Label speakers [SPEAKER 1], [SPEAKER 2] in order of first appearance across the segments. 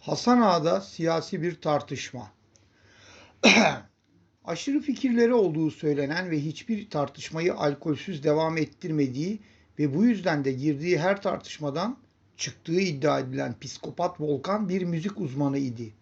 [SPEAKER 1] Hasan Ağa'da siyasi bir tartışma. Aşırı fikirleri olduğu söylenen ve hiçbir tartışmayı alkolsüz devam ettirmediği ve bu yüzden de girdiği her tartışmadan çıktığı iddia edilen psikopat Volkan bir müzik uzmanı idi.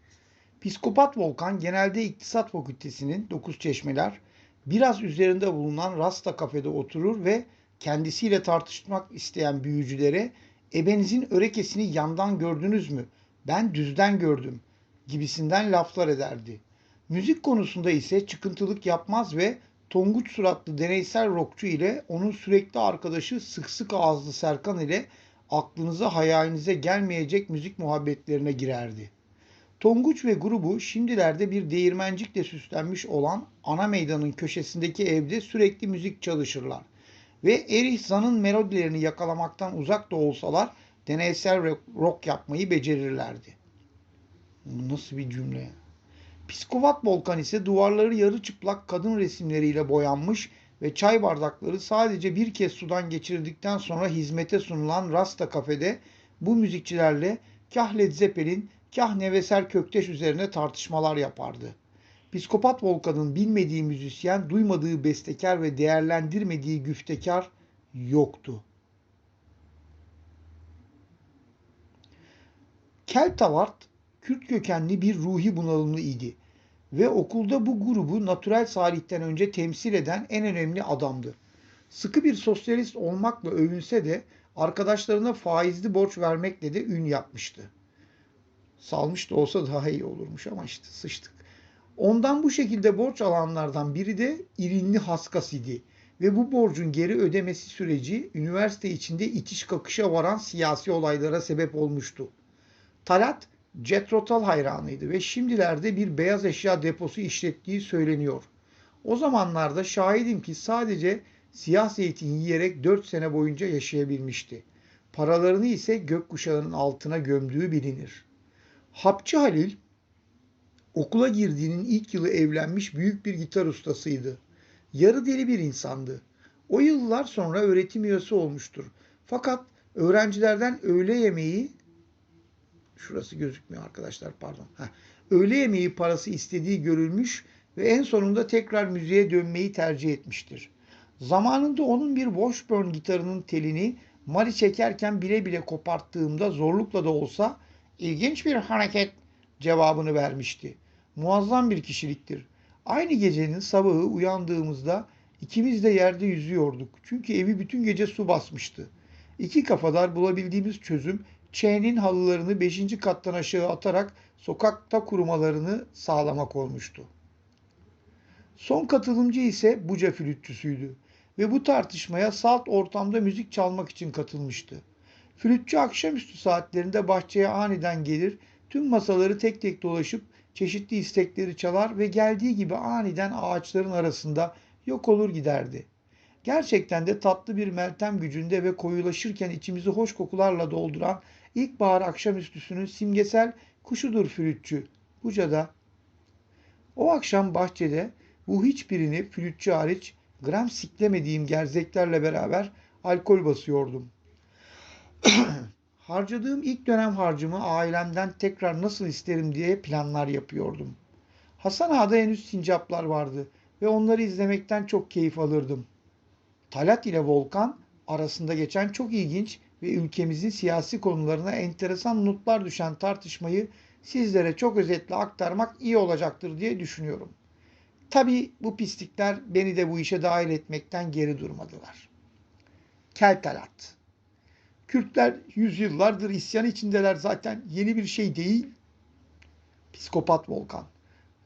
[SPEAKER 1] Psikopat Volkan genelde İktisat Fakültesinin Dokuz Çeşmeler biraz üzerinde bulunan Rasta kafede oturur ve kendisiyle tartışmak isteyen büyücülere ebenizin örekesini yandan gördünüz mü? Ben düzden gördüm gibisinden laflar ederdi. Müzik konusunda ise çıkıntılık yapmaz ve tonguç suratlı deneysel rockçu ile onun sürekli arkadaşı sık sık ağızlı Serkan ile aklınıza hayalinize gelmeyecek müzik muhabbetlerine girerdi. Tonguç ve grubu şimdilerde bir değirmencikle süslenmiş olan ana meydanın köşesindeki evde sürekli müzik çalışırlar. Ve Erich Zan'ın melodilerini yakalamaktan uzak da olsalar deneysel rock yapmayı becerirlerdi. Bu nasıl bir cümle? Psikopat Volkan ise duvarları yarı çıplak kadın resimleriyle boyanmış ve çay bardakları sadece bir kez sudan geçirdikten sonra hizmete sunulan Rasta kafede bu müzikçilerle kah Led Zeppelin, kah Neveser Kökteş üzerine tartışmalar yapardı. Psikopat Volkan'ın bilmediği müzisyen, duymadığı bestekar ve değerlendirmediği güftekar yoktu. Keltavart, Kürt kökenli bir ruhi bunalımlı idi ve okulda bu grubu natürel salihten önce temsil eden en önemli adamdı. Sıkı bir sosyalist olmakla övünse de arkadaşlarına faizli borç vermekle de ün yapmıştı. Salmış da olsa daha iyi olurmuş ama işte sıçtık. Ondan bu şekilde borç alanlardan biri de İrinli Haskas idi ve bu borcun geri ödemesi süreci üniversite içinde itiş kakışa varan siyasi olaylara sebep olmuştu. Talat Cetrotal hayranıydı ve şimdilerde bir beyaz eşya deposu işlettiği söyleniyor. O zamanlarda şahidim ki sadece siyah zeytin yiyerek 4 sene boyunca yaşayabilmişti. Paralarını ise gökkuşağının altına gömdüğü bilinir. Hapçı Halil okula girdiğinin ilk yılı evlenmiş büyük bir gitar ustasıydı. Yarı deli bir insandı. O yıllar sonra öğretim üyesi olmuştur. Fakat öğrencilerden öğle yemeği şurası gözükmüyor arkadaşlar pardon. Heh. Öğle yemeği parası istediği görülmüş ve en sonunda tekrar müziğe dönmeyi tercih etmiştir. Zamanında onun bir Washburn gitarının telini mari çekerken bile bile koparttığımda zorlukla da olsa ilginç bir hareket cevabını vermişti. Muazzam bir kişiliktir. Aynı gecenin sabahı uyandığımızda ikimiz de yerde yüzüyorduk. Çünkü evi bütün gece su basmıştı. İki kafadar bulabildiğimiz çözüm Ç'nin halılarını 5. kattan aşağı atarak sokakta kurumalarını sağlamak olmuştu. Son katılımcı ise Buca flütçüsüydü ve bu tartışmaya salt ortamda müzik çalmak için katılmıştı. Flütçü akşamüstü saatlerinde bahçeye aniden gelir, tüm masaları tek tek dolaşıp çeşitli istekleri çalar ve geldiği gibi aniden ağaçların arasında yok olur giderdi. Gerçekten de tatlı bir meltem gücünde ve koyulaşırken içimizi hoş kokularla dolduran ilkbahar akşamüstüsünün simgesel kuşudur flütçü. Buca'da. O akşam bahçede bu hiçbirini flütçü hariç gram siklemediğim gerzeklerle beraber alkol basıyordum. Harcadığım ilk dönem harcımı ailemden tekrar nasıl isterim diye planlar yapıyordum. Hasan Ağa'da henüz sincaplar vardı ve onları izlemekten çok keyif alırdım. Talat ile Volkan arasında geçen çok ilginç ve ülkemizin siyasi konularına enteresan notlar düşen tartışmayı sizlere çok özetle aktarmak iyi olacaktır diye düşünüyorum. Tabi bu pislikler beni de bu işe dahil etmekten geri durmadılar. Keltalat. Kürtler yüzyıllardır isyan içindeler zaten yeni bir şey değil. Psikopat Volkan.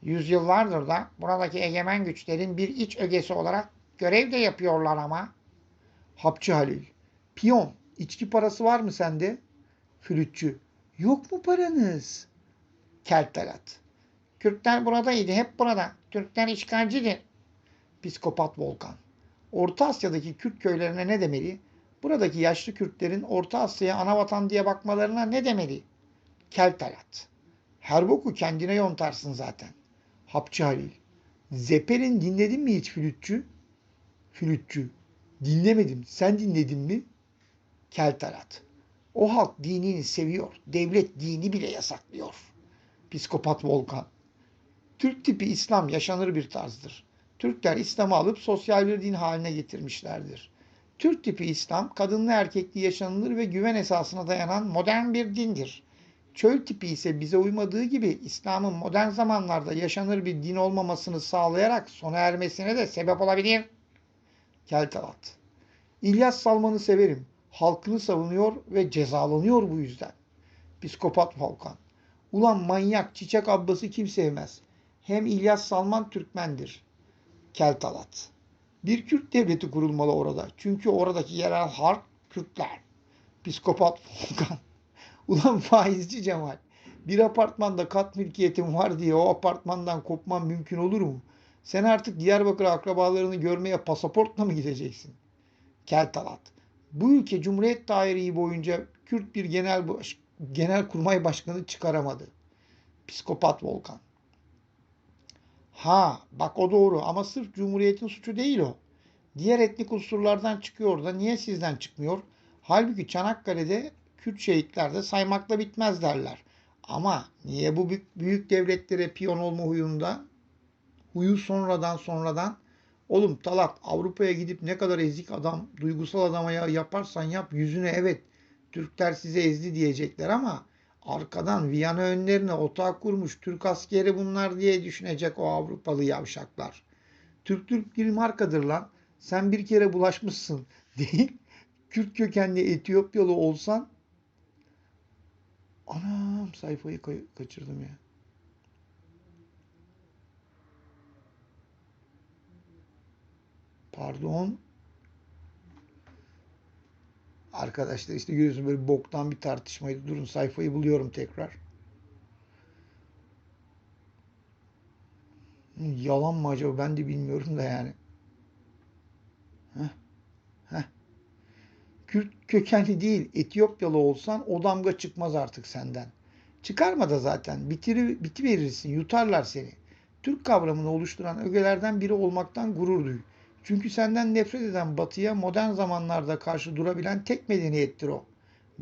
[SPEAKER 2] Yüzyıllardır da buradaki egemen güçlerin bir iç ögesi olarak görev de yapıyorlar ama.
[SPEAKER 1] Hapçı Halil. Piyon. İçki parası var mı sende? Flütçü. Yok mu paranız? Keltalat.
[SPEAKER 2] Kürtler buradaydı, hep burada. Türkler işgalcidir.
[SPEAKER 1] Psikopat Volkan. Orta Asya'daki Kürt köylerine ne demeli? Buradaki yaşlı Kürtlerin Orta Asya'ya ana vatan diye bakmalarına ne demeli? Keltalat. Her boku kendine yontarsın zaten. Hapçı Halil. Zeppelin dinledin mi hiç flütçü? Flütçü. Dinlemedim. Sen dinledin mi? Keltalat. O halk dinini seviyor. Devlet dini bile yasaklıyor. Psikopat Volkan. Türk tipi İslam yaşanır bir tarzdır. Türkler İslam'ı alıp sosyal bir din haline getirmişlerdir. Türk tipi İslam kadınlı erkekli yaşanılır ve güven esasına dayanan modern bir dindir. Çöl tipi ise bize uymadığı gibi İslam'ın modern zamanlarda yaşanır bir din olmamasını sağlayarak sona ermesine de sebep olabilir. Keltalat. İlyas Salman'ı severim. Halkını savunuyor ve cezalanıyor bu yüzden. Psikopat Volkan. Ulan manyak Çiçek Abbas'ı kim sevmez? Hem İlyas Salman Türkmendir. Keltalat. Bir Kürt devleti kurulmalı orada. Çünkü oradaki yerel halk Kürtler. Psikopat Volkan. Ulan faizci Cemal. Bir apartmanda kat mülkiyetin var diye o apartmandan kopman mümkün olur mu? Sen artık Diyarbakır akrabalarını görmeye pasaportla mı gideceksin? Keltalat. Bu ülke Cumhuriyet tarihi boyunca Kürt bir genel baş, genel kurmay başkanı çıkaramadı. Psikopat Volkan. Ha bak o doğru ama sırf Cumhuriyet'in suçu değil o. Diğer etnik unsurlardan çıkıyor da niye sizden çıkmıyor? Halbuki Çanakkale'de Kürt şehitlerde saymakla bitmez derler. Ama niye bu büyük, büyük devletlere piyon olma huyunda? Huyu sonradan sonradan Oğlum Talat Avrupa'ya gidip ne kadar ezik adam, duygusal adama ya yaparsan yap yüzüne evet Türkler size ezdi diyecekler ama arkadan Viyana önlerine otağı kurmuş Türk askeri bunlar diye düşünecek o Avrupalı yavşaklar. Türk Türk bir markadır lan. Sen bir kere bulaşmışsın değil. Kürt kökenli Etiyopyalı olsan anam sayfayı kaçırdım ya. Pardon. Arkadaşlar işte görüyorsun böyle boktan bir tartışmaydı. Durun sayfayı buluyorum tekrar. Yalan mı acaba ben de bilmiyorum da yani. Heh. Heh. Kürt kökenli değil Etiyopyalı olsan o damga çıkmaz artık senden. Çıkarma da zaten bitiri, bitiverirsin yutarlar seni. Türk kavramını oluşturan ögelerden biri olmaktan gurur duy. Çünkü senden nefret eden batıya modern zamanlarda karşı durabilen tek medeniyettir o.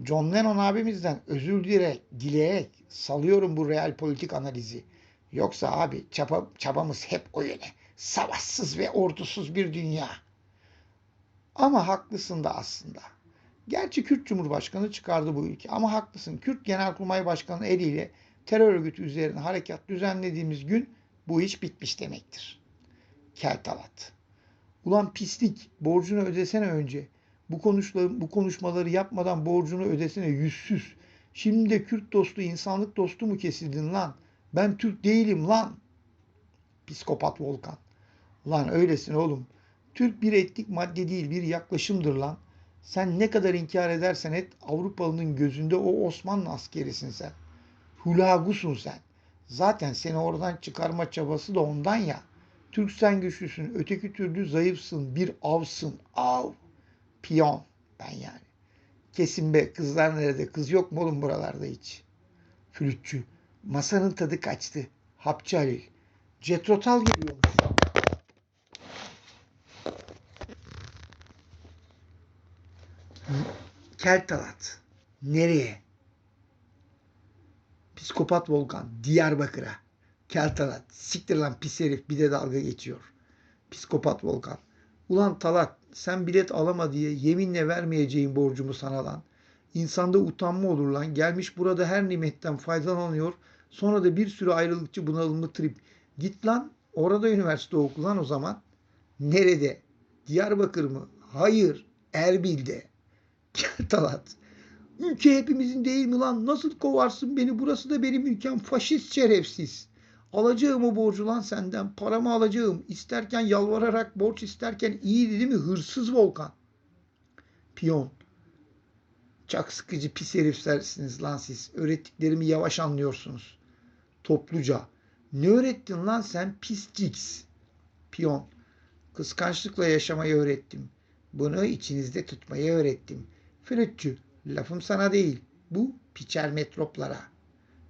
[SPEAKER 1] John Lennon abimizden özür dileyerek, dileyerek salıyorum bu real politik analizi. Yoksa abi çaba, çabamız hep o yöne. Savaşsız ve ordusuz bir dünya. Ama haklısın da aslında. Gerçi Kürt Cumhurbaşkanı çıkardı bu ülke ama haklısın. Kürt Genelkurmay Başkanı eliyle terör örgütü üzerine harekat düzenlediğimiz gün bu iş bitmiş demektir. Keltalat. Ulan pislik borcunu ödesene önce. Bu, konuşmaları, bu konuşmaları yapmadan borcunu ödesene yüzsüz. Şimdi de Kürt dostu, insanlık dostu mu kesildin lan? Ben Türk değilim lan. Psikopat Volkan. Lan öylesin oğlum. Türk bir etnik madde değil bir yaklaşımdır lan. Sen ne kadar inkar edersen et Avrupalı'nın gözünde o Osmanlı askerisin sen. Hulagusun sen. Zaten seni oradan çıkarma çabası da ondan ya. Türk sen güçlüsün, öteki türlü zayıfsın, bir avsın, av. Piyon ben yani. Kesin be kızlar nerede? Kız yok mu oğlum buralarda hiç? Flütçü. Masanın tadı kaçtı. Hapçı Halil. Cetrotal geliyormuş. Keltalat. Nereye? Psikopat Volkan. Diyarbakır'a. Keltalat. Siktir lan pis herif bir de dalga geçiyor. Psikopat Volkan. Ulan Talat sen bilet alama diye yeminle vermeyeceğim borcumu sana lan. İnsanda utanma olur lan. Gelmiş burada her nimetten faydalanıyor. Sonra da bir sürü ayrılıkçı bunalımlı trip. Git lan orada üniversite oku lan o zaman. Nerede? Diyarbakır mı? Hayır. Erbil'de. Talat. Ülke hepimizin değil mi lan? Nasıl kovarsın beni? Burası da benim ülkem. Faşist şerefsiz. Alacağım o borcu lan senden. Paramı alacağım. İsterken yalvararak borç isterken iyi değil mi? Hırsız Volkan. Piyon. Çok sıkıcı pis heriflersiniz lan siz. Öğrettiklerimi yavaş anlıyorsunuz. Topluca. Ne öğrettin lan sen pis ciks? Piyon. Kıskançlıkla yaşamayı öğrettim. Bunu içinizde tutmayı öğrettim. Flütçü. Lafım sana değil. Bu piçer metroplara.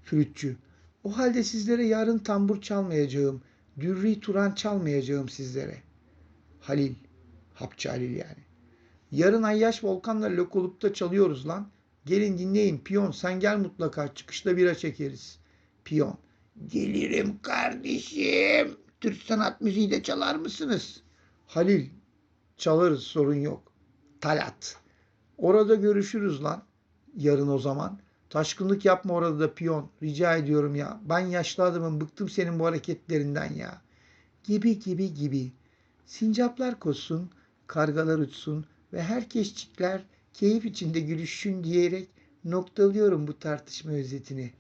[SPEAKER 1] Flütçü. O halde sizlere yarın tambur çalmayacağım. Dürri Turan çalmayacağım sizlere. Halil. Hapçı Halil yani. Yarın Ayyaş Volkan'la Lokolup'ta çalıyoruz lan. Gelin dinleyin. Piyon sen gel mutlaka. Çıkışta bira çekeriz. Piyon. Gelirim kardeşim. Türk sanat müziği de çalar mısınız? Halil. Çalarız sorun yok. Talat. Orada görüşürüz lan. Yarın o zaman. Taşkınlık yapma orada da piyon. Rica ediyorum ya. Ben yaşlı adamım. Bıktım senin bu hareketlerinden ya. Gibi gibi gibi. Sincaplar koşsun, kargalar uçsun ve herkesçikler keyif içinde gülüşsün diyerek noktalıyorum bu tartışma özetini.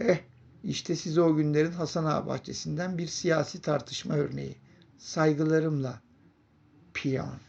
[SPEAKER 1] Eh, işte size o günlerin Hasan Ağa bahçesinden bir siyasi tartışma örneği. Saygılarımla. Piyon.